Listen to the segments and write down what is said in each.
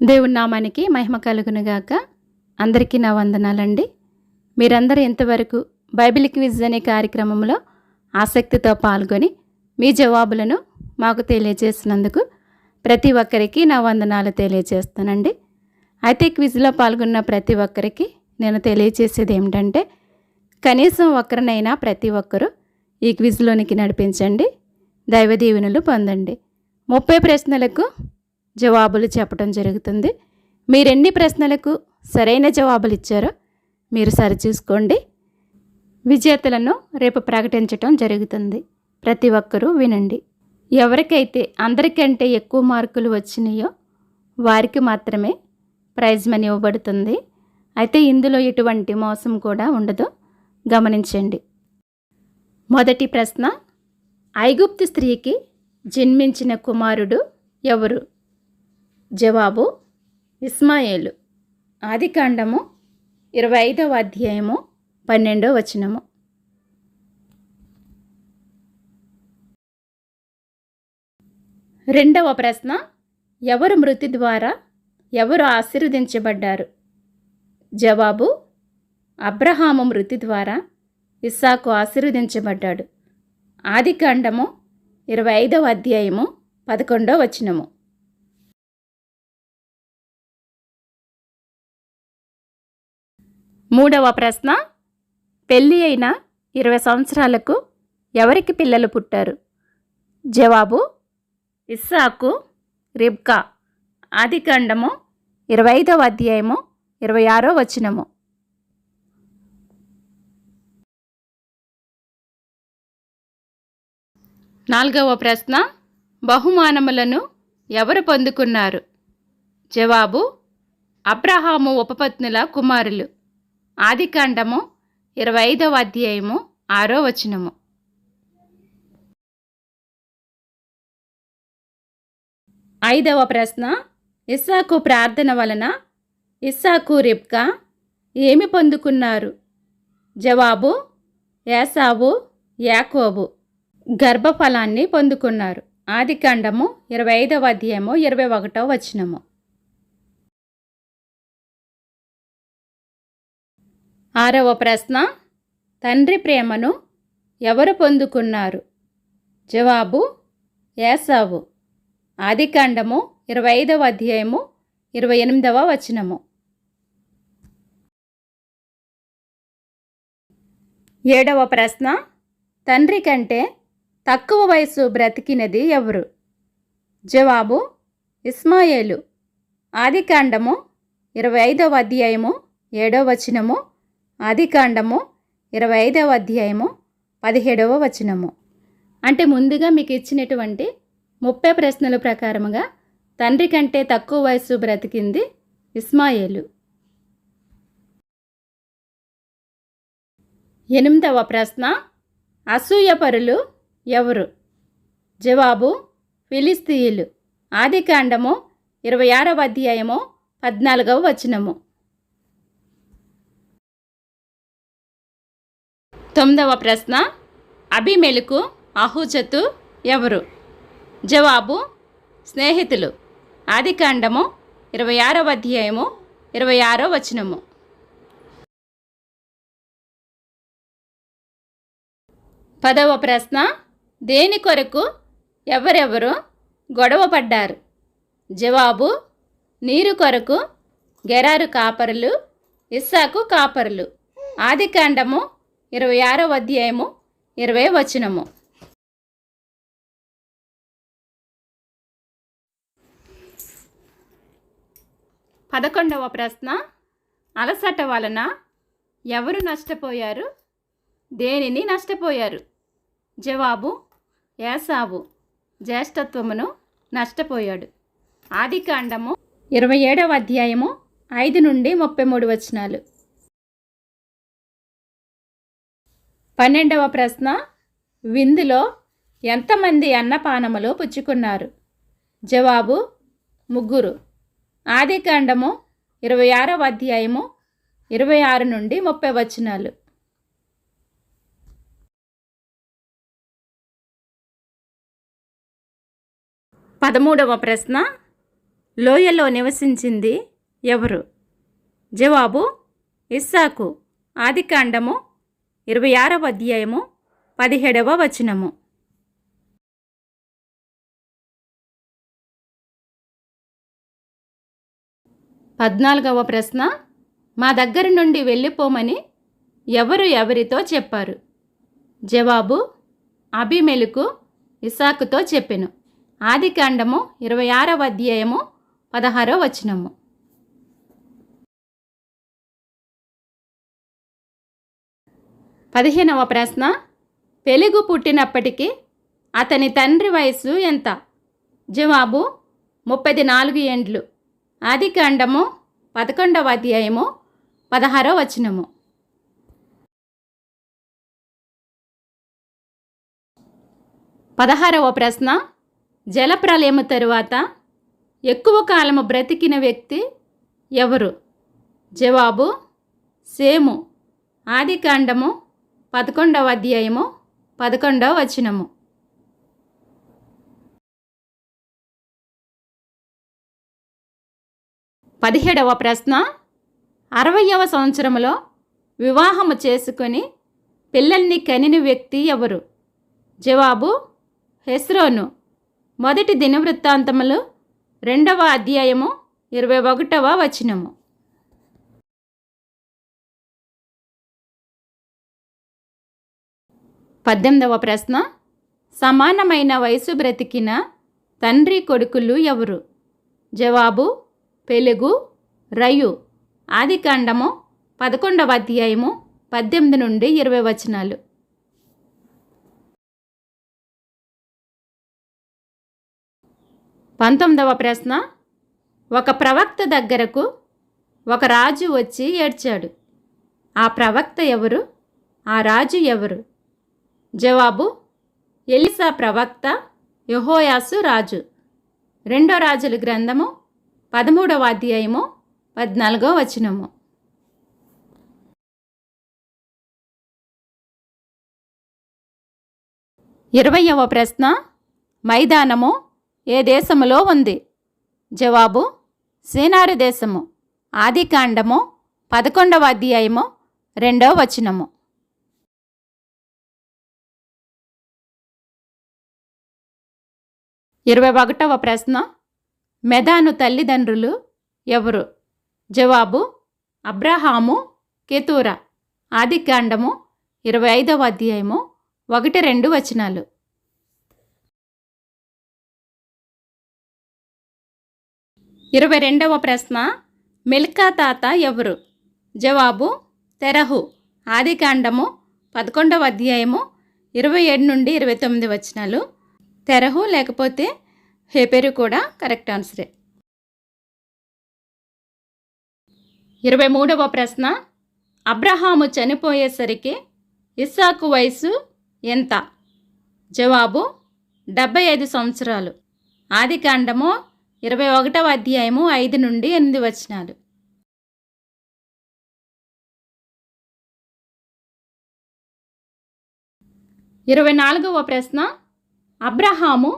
దేవుని నామానికి మహిమ కలుగునుగాక అందరికీ నా వందనాలండి. మీరందరూ ఇంతవరకు బైబిల్ క్విజ్ అనే కార్యక్రమంలో ఆసక్తితో పాల్గొని మీ జవాబులను మాకు తెలియజేసినందుకు ప్రతి ఒక్కరికి నా వందనాలు తెలియజేస్తానండి. అయితే క్విజ్లో పాల్గొన్న ప్రతి ఒక్కరికి నేను తెలియజేసేది ఏమిటంటే కనీసం ఒక్కరినైనా ప్రతి ఒక్కరూ ఈ క్విజ్లోనికి నడిపించండి. దైవ దీవెనలు పొందండి. ముప్పై ప్రశ్నలకు జవాబులు చెప్పడం జరుగుతుంది. మీరెన్ని ప్రశ్నలకు సరైన జవాబులు ఇచ్చారో మీరు సరిచూసుకోండి. విజేతలను రేపు ప్రకటించటం జరుగుతుంది. ప్రతి ఒక్కరూ వినండి. ఎవరికైతే అందరికంటే ఎక్కువ మార్కులు వచ్చినాయో వారికి మాత్రమే ప్రైజ్ మనీ ఇవ్వబడుతుంది. అయితే ఇందులో ఎటువంటి మోసం కూడా ఉండదు. గమనించండి. మొదటి ప్రశ్న ఐగుప్తు స్త్రీకి జన్మించిన కుమారుడు ఎవరు? జవాబు ఇస్మాయేలు. ఆదికాండము ఇరవై ఐదవ అధ్యాయము పన్నెండవ వచనము. రెండవ ప్రశ్న ఎవరు మృతి ద్వారా ఎవరు ఆశీర్వదించబడ్డారు? జవాబు అబ్రహాము మృతి ద్వారా ఇస్సాకు ఆశీర్వదించబడ్డాడు. ఆదికాండము ఇరవై ఐదవ అధ్యాయము పదకొండవ వచనము. మూడవ ప్రశ్న పెళ్ళి అయిన ఇరవై సంవత్సరాలకు ఎవరికి పిల్లలు పుట్టారు? జవాబు ఇస్సాకు రిబ్కా. ఆదికాండము ఇరవై ఐదవ అధ్యాయము ఇరవై ఆరో వచనము. నాలుగవ ప్రశ్న బహుమానములను ఎవరు పొందుకున్నారు? జవాబు అబ్రహాము ఉపపత్నుల కుమారులు. ఆదికాండము ఇరవై ఐదవ అధ్యాయము ఆరో వచనము. ఐదవ ప్రశ్న ఇస్సాకు ప్రార్థన వలన ఇస్సాకు రిబ్కా ఏమి పొందుకున్నారు? జవాబు యాసావు యాకోబు గర్భఫలాన్ని పొందుకున్నారు. ఆదికాండము ఇరవై ఐదవ అధ్యాయము ఇరవై ఒకటో వచనము. ఆరవ ప్రశ్న. తండ్రి ప్రేమను ఎవరు పొందుకున్నారు? జవాబు ఏసావు. ఆదికాండము ఇరవై ఐదవ అధ్యాయము ఇరవై ఎనిమిదవ వచనము. ఏడవ ప్రశ్న. తండ్రి కంటే తక్కువ వయసు బ్రతికినది ఎవరు? జవాబు ఇస్మాయేలు. ఆదికాండము ఇరవై ఐదవ అధ్యాయము ఏడవ వచనము ఆదికాండము ఇరవై ఐదవ అధ్యాయము పదిహేడవ వచనము. అంటే ముందుగా మీకు ఇచ్చినటువంటి ముప్పై ప్రశ్నల ప్రకారముగా తండ్రి కంటే తక్కువ వయసు బ్రతికింది ఇస్మాయేలు. ఎనిమిదవ ప్రశ్న అసూయపరులు ఎవరు? జవాబు ఫిలిస్తీయులు. ఆదికాండము ఇరవై ఆరవ అధ్యాయము పద్నాలుగవ వచనము. తొమ్మిదవ ప్రశ్న. అభిమెలుకు అహుజతు ఎవరు? జవాబు స్నేహితులు. ఆదికాండము ఇరవై ఆరవ అధ్యాయము ఇరవై ఆరో వచనము. పదవ ప్రశ్న. దేని కొరకు ఎవరెవరు గొడవ పడ్డారు? జవాబు నీరు కొరకు గెరారు కాపరులు ఇస్సాకు కాపరులు. ఆదికాండము ఇరవై ఆరవ అధ్యాయము ఇరవై వచనము. పదకొండవ ప్రశ్న అలసట వలన ఎవరు నష్టపోయారు? దేనిని నష్టపోయారు? జవాబు ఏసావు జ్యేష్ఠత్వమును నష్టపోయాడు. ఆదికాండము ఇరవై ఏడవ అధ్యాయము ఐదు నుండి ముప్పై మూడు వచనాలు. పన్నెండవ ప్రశ్న. విందులో ఎంతమంది అన్నపానములు పుచ్చుకున్నారు? జవాబు ముగ్గురు. ఆదికాండము ఇరవై ఆరవ అధ్యాయము ఇరవై ఆరు నుండి ముప్పై వచనాలు. పదమూడవ ప్రశ్న. లోయలో నివసించింది ఎవరు? జవాబు ఇస్సాకు. ఆదికాండము ఇరవై ఆరవ అధ్యాయము పదిహేడవ వచనము. పద్నాలుగవ ప్రశ్న మా దగ్గర నుండి వెళ్ళిపోమని ఎవరు ఎవరితో చెప్పారు? జవాబు అభిమెలుకు ఇసాకుతో చెప్పెను. ఆదికాండము ఇరవై ఆరవ అధ్యాయము పదహారవ వచనము. పదిహేనవ ప్రశ్న. పెలుగు పుట్టినప్పటికీ అతని తండ్రి వయసు ఎంత? జవాబు ముప్పది నాలుగు ఏండ్లు ఆదికాండము పదకొండవ అధ్యాయము పదహారవ వచనము. పదహారవ ప్రశ్న. జలప్రలయము తరువాత ఎక్కువ కాలము బ్రతికిన వ్యక్తి ఎవరు? జవాబు సేము. ఆదికాండము పదకొండవ అధ్యాయము పదకొండవ వచనము. పదిహేడవ ప్రశ్న అరవయవ సంవత్సరంలో వివాహము చేసుకొని పిల్లల్ని కనిన వ్యక్తి ఎవరు? జవాబు హెస్రోను. మొదటి దినవృత్తాంతములు రెండవ అధ్యాయము ఇరవై ఒకటవ వచనము. పద్దెనిమిదవ ప్రశ్న. సమానమైన వయసు బ్రతికిన తండ్రి కొడుకులు ఎవరు? జవాబు పెలుగు రయు ఆదికాండము పదకొండవ అధ్యాయము పద్దెనిమిది నుండి ఇరవై వచనాలు. పంతొమ్మిదవ ప్రశ్న. ఒక ప్రవక్త దగ్గరకు ఒక రాజు వచ్చి ఏడ్చాడు. ఆ ప్రవక్త ఎవరు? ఆ రాజు ఎవరు? జవాబు ఎలిసా ప్రవక్త యహోయాసు రాజు. రెండో రాజుల గ్రంథము పదమూడవ అధ్యాయము పద్నాలుగో వచనము. ఇరవయవ ప్రశ్న మైదానము ఏ దేశములో ఉంది? జవాబు సీనారు దేశము. ఆదికాండము పదకొండవ అధ్యాయము రెండవ వచనము. ఇరవై ఒకటవ ప్రశ్న. మెదాను తల్లిదండ్రులు ఎవరు? జవాబు అబ్రహాము కెతూరా. ఆదికాండము ఇరవై ఐదవ అధ్యాయము ఒకటి రెండు వచనాలు. ఇరవై రెండవ ప్రశ్న. మిల్కా తాత ఎవరు? జవాబు తెరహు. ఆదికాండము పదకొండవ అధ్యాయము ఇరవై ఏడు నుండి ఇరవై తొమ్మిది వచనాలు. తెరహు లేకపోతే హేపేరు కూడా కరెక్ట్ ఆన్సరే. ఇరవై మూడవ ప్రశ్న. అబ్రహాము చనిపోయేసరికి ఇస్సాకు వయసు ఎంత? జవాబు డెబ్బై ఐదు సంవత్సరాలు. ఆదికాండము ఇరవై ఒకటవ అధ్యాయము ఐదు నుండి ఎనిమిది వచనాలు. ఇరవై నాలుగవ ప్రశ్న. అబ్రహాము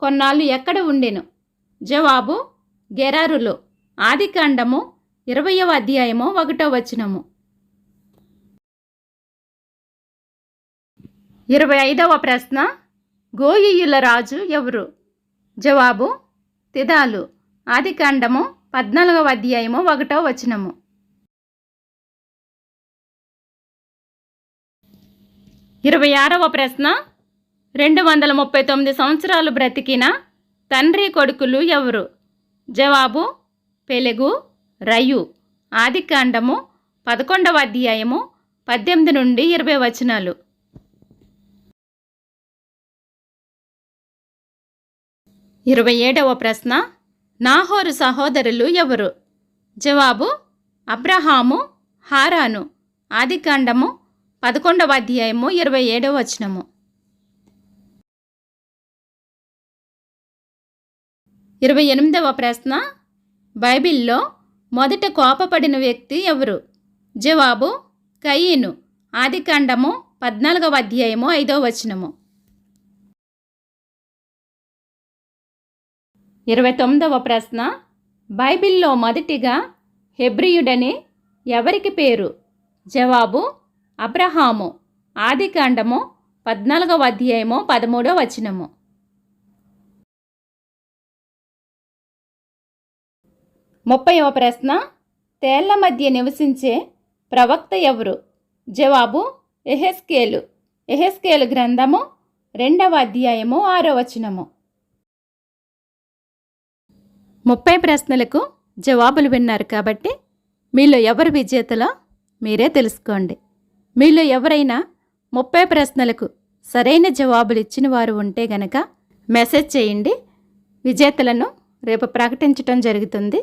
కొన్నాళ్ళు ఎక్కడ ఉండెను? జవాబు గెరారులో ఆదికాండము ఇరవయవ అధ్యాయము ఒకటో వచనము. ఇరవై ఐదవ ప్రశ్న గోయియుల రాజు ఎవరు? జవాబు తిదాలు ఆదికాండము పద్నాలుగవ అధ్యాయము ఒకటో వచనము. ఇరవై ఆరవ ప్రశ్న రెండు వందల ముప్పై తొమ్మిది సంవత్సరాలు బ్రతికిన తండ్రి కొడుకులు ఎవరు? జవాబు పెలుగు రయు ఆదికాండము పదకొండవ అధ్యాయము పద్దెనిమిది నుండి ఇరవై వచనాలు. ఇరవై ఏడవ ప్రశ్న నాహోరు సహోదరులు ఎవరు? జవాబు అబ్రహాము హారాను. ఆదికాండము పదకొండవ అధ్యాయము ఇరవై ఏడవ వచనము. ఇరవై ఎనిమిదవ ప్రశ్న. బైబిల్లో మొదట కోపపడిన వ్యక్తి ఎవరు? జవాబు కయ్యను ఆదికాండము పద్నాలుగవ అధ్యాయము ఐదవ వచనము. ఇరవై తొమ్మిదవ ప్రశ్న. బైబిల్లో మొదటిగా హెబ్రియుడని ఎవరికి పేరు? జవాబు అబ్రహాము. ఆదికాండము పద్నాలుగవ అధ్యాయము పదమూడవ వచనము. ముప్పైవ ప్రశ్న తేళ్ళ మధ్య నివసించే ప్రవక్త ఎవరు? జవాబు ఎహెస్కేలు. ఎహెస్కేలు గ్రంథము రెండవ అధ్యాయము ఆరో వచనము. ముప్పై ప్రశ్నలకు జవాబులు విన్నారు కాబట్టి మీలో ఎవరు విజేతలో మీరే తెలుసుకోండి. మీలో ఎవరైనా ముప్పై ప్రశ్నలకు సరైన జవాబులు ఇచ్చిన వారు ఉంటే గనక మెసేజ్ చేయండి. విజేతలను రేపు ప్రకటించటం జరుగుతుంది.